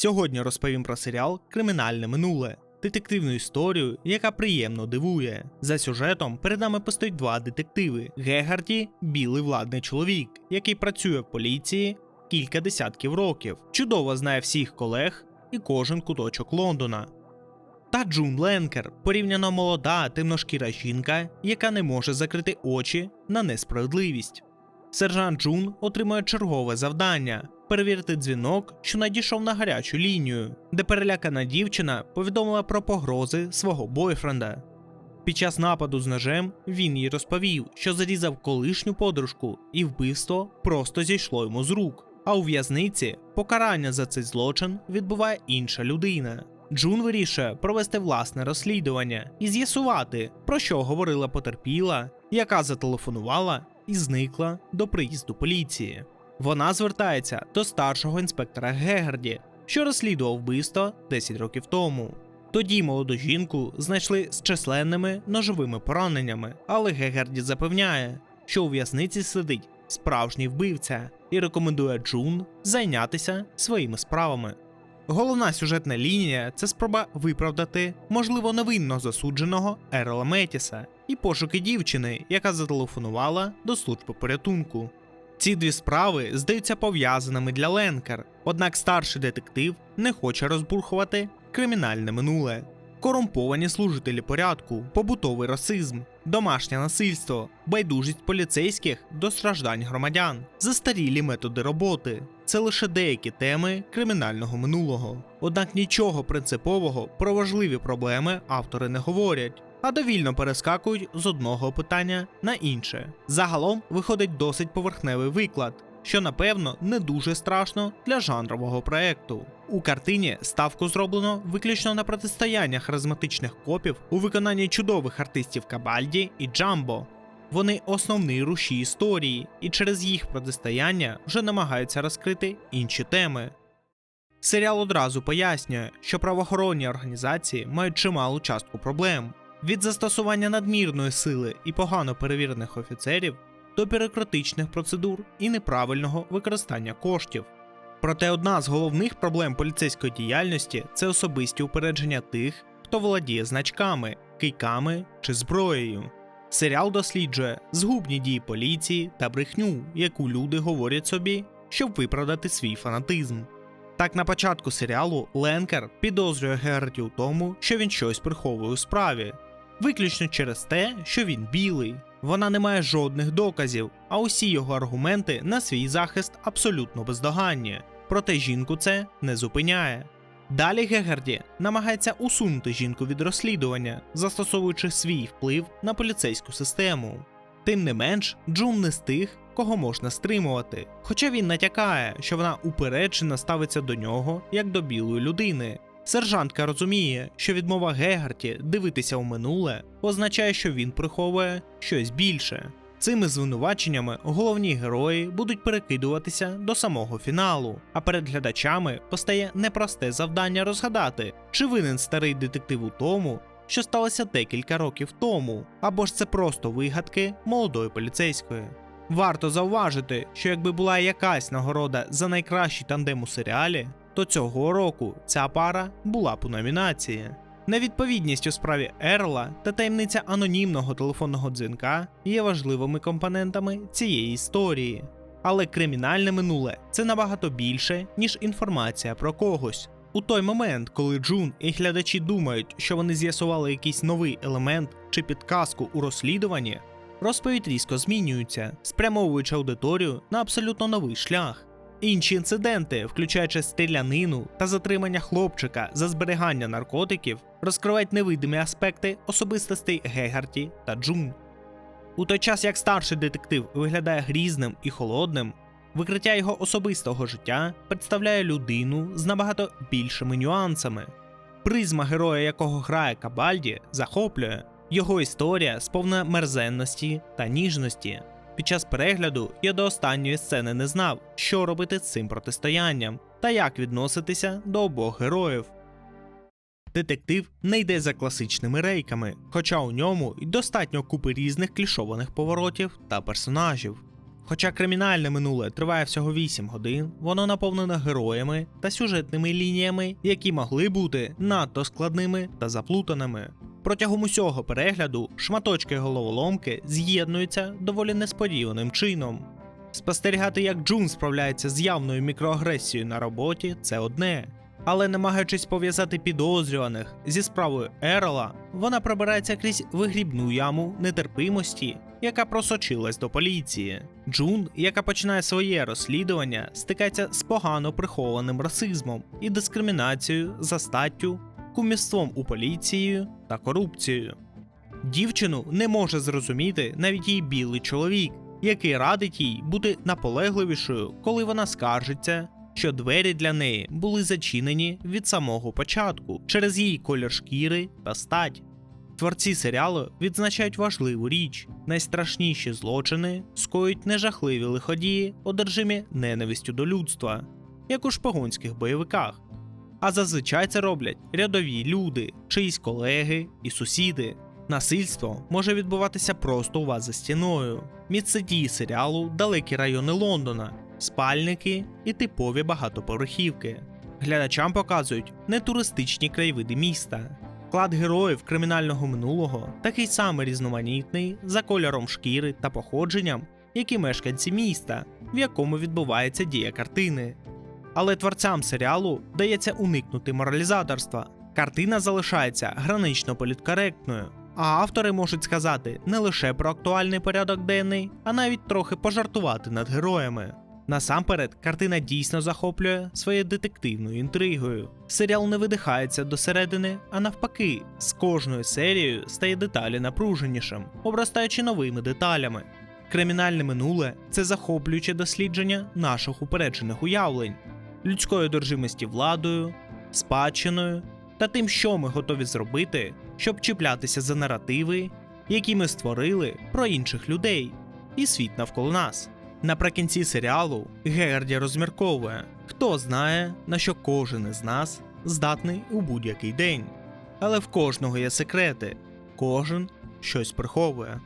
Сьогодні розповім про серіал Кримінальне минуле. Детективну історію, яка приємно дивує. За сюжетом перед нами постоять два детективи: Гегарді, білий владний чоловік, який працює в поліції кілька десятків років, чудово знає всіх колег і кожен куточок Лондона. Та Джун Ленкер порівняно молода темношкіра жінка, яка не може закрити очі на несправедливість. Сержант Джун отримує чергове завдання перевірити дзвінок, що надійшов на гарячу лінію, де перелякана дівчина повідомила про погрози свого бойфренда. Під час нападу з ножем він їй розповів, що зарізав колишню подружку, і вбивство просто зійшло йому з рук. А у в'язниці покарання за цей злочин відбуває інша людина. Джун вирішує провести власне розслідування і з'ясувати, про що говорила потерпіла, яка зателефонувала і зникла до приїзду поліції. Вона звертається до старшого інспектора Гегарді, що розслідував вбивство 10 років тому. Тоді молоду жінку знайшли з численними ножовими пораненнями, але Гегарді запевняє, що у в'язниці сидить справжній вбивця і рекомендує Джун зайнятися своїми справами. Головна сюжетна лінія це спроба виправдати, можливо, невинно засудженого Ерла Метіса і пошуки дівчини, яка зателефонувала до служби порятунку. Ці дві справи здаються пов'язаними для Ленкер, однак старший детектив не хоче розбурхувати кримінальне минуле. Корумповані служителі порядку, побутовий расизм, домашнє насильство, байдужість поліцейських до страждань громадян, застарілі методи роботи це лише деякі теми кримінального минулого. Однак нічого принципового про важливі проблеми автори не говорять, а довільно перескакують з одного питання на інше. Загалом виходить досить поверхневий виклад. Що напевно не дуже страшно для жанрового проекту. У картині ставку зроблено виключно на протистояння харизматичних копів у виконанні чудових артистів Кабальді і Джамбо. Вони основний руші історії, і через їх протистояння вже намагаються розкрити інші теми. Серіал одразу пояснює, що правоохоронні організації мають чималу частку проблем від застосування надмірної сили і погано перевірених офіцерів до бюрократичних процедур і неправильного використання коштів. Проте одна з головних проблем поліцейської діяльності це особисті упередження тих, хто володіє значками, кийками чи зброєю. Серіал досліджує згубні дії поліції та брехню, яку люди говорять собі, щоб виправдати свій фанатизм. Так, на початку серіалу Ленкер підозрює Герті у тому, що він щось приховує у справі, виключно через те, що він білий. Вона не має жодних доказів, а усі його аргументи на свій захист абсолютно бездоганні. Проте жінку це не зупиняє. Далі Гегарді намагається усунути жінку від розслідування, застосовуючи свій вплив на поліцейську систему. Тим не менш, Джун не з тих, кого можна стримувати. Хоча він натякає, що вона упереджено ставиться до нього як до білої людини. Сержантка розуміє, що відмова Гегарті дивитися у минуле означає, що він приховує щось більше. Цими звинуваченнями головні герої будуть перекидуватися до самого фіналу, а перед глядачами постає непросте завдання розгадати, чи винен старий детектив у тому, що сталося декілька років тому, або ж це просто вигадки молодої поліцейської. Варто зауважити, що якби була якась нагорода за найкращий тандем у серіалі, то цього року ця пара була б у номінації. Невідповідність у справі Ерла та таємниця анонімного телефонного дзвінка є важливими компонентами цієї історії. Але кримінальне минуле це набагато більше, ніж інформація про когось. У той момент, коли Джун і глядачі думають, що вони з'ясували якийсь новий елемент чи підказку у розслідуванні, розповідь різко змінюється, спрямовуючи аудиторію на абсолютно новий шлях. Інші інциденти, включаючи стрілянину та затримання хлопчика за зберігання наркотиків, розкривають невидимі аспекти особистостей Гегарті та Джун. У той час як старший детектив виглядає грізним і холодним, викриття його особистого життя представляє людину з набагато більшими нюансами. Призма героя, якого грає Кабальді, захоплює його історія сповнена мерзенності та ніжності. Під час перегляду я до останньої сцени не знав, що робити з цим протистоянням та як відноситися до обох героїв. Детектив не йде за класичними рейками, хоча у ньому й достатньо купи різних клішованих поворотів та персонажів. Хоча кримінальне минуле триває всього 8 годин, воно наповнено героями та сюжетними лініями, які могли бути надто складними та заплутаними. Протягом усього перегляду шматочки головоломки з'єднуються доволі несподіваним чином. Спостерігати, як Джун справляється з явною мікроагресією на роботі, це одне. Але намагаючись пов'язати підозрюваних зі справою Ерла, вона пробирається крізь вигрібну яму нетерпимості, яка просочилась до поліції. Джун, яка починає своє розслідування, стикається з погано прихованим расизмом і дискримінацією за статтю, кумівством у поліції та корупцією. Дівчину не може зрозуміти навіть її білий чоловік, який радить їй бути наполегливішою, коли вона скаржиться, що двері для неї були зачинені від самого початку через її колір шкіри та стать. Творці серіалу відзначають важливу річ: найстрашніші злочини скоють нежахливі лиходії, одержимі ненавистю до людства, як у шпигунських бойовиках. А зазвичай це роблять рядові люди, чиїсь колеги і сусіди. Насильство може відбуватися просто у вас за стіною. Міцедії серіалу далекі райони Лондона, спальники і типові багатоповерхівки. Глядачам показують нетуристичні краєвиди міста. Склад героїв кримінального минулого такий самий різноманітний за кольором шкіри та походженням, як і мешканці міста, в якому відбувається дія картини. Але творцям серіалу вдається уникнути моралізаторства. Картина залишається гранично політкоректною, а автори можуть сказати не лише про актуальний порядок денний, а навіть трохи пожартувати над героями. Насамперед, картина дійсно захоплює своєю детективною інтригою. Серіал не видихається до середини, а навпаки, з кожною серією стає деталі напруженішим, обростаючи новими деталями. Кримінальне минуле це захоплююче дослідження наших упереджених уявлень, людської одержимості владою, спадщиною та тим, що ми готові зробити, щоб чіплятися за наративи, які ми створили про інших людей і світ навколо нас. Наприкінці серіалу Герді розмірковує, хто знає, на що кожен із нас здатний у будь-який день. Але в кожного є секрети, кожен щось приховує.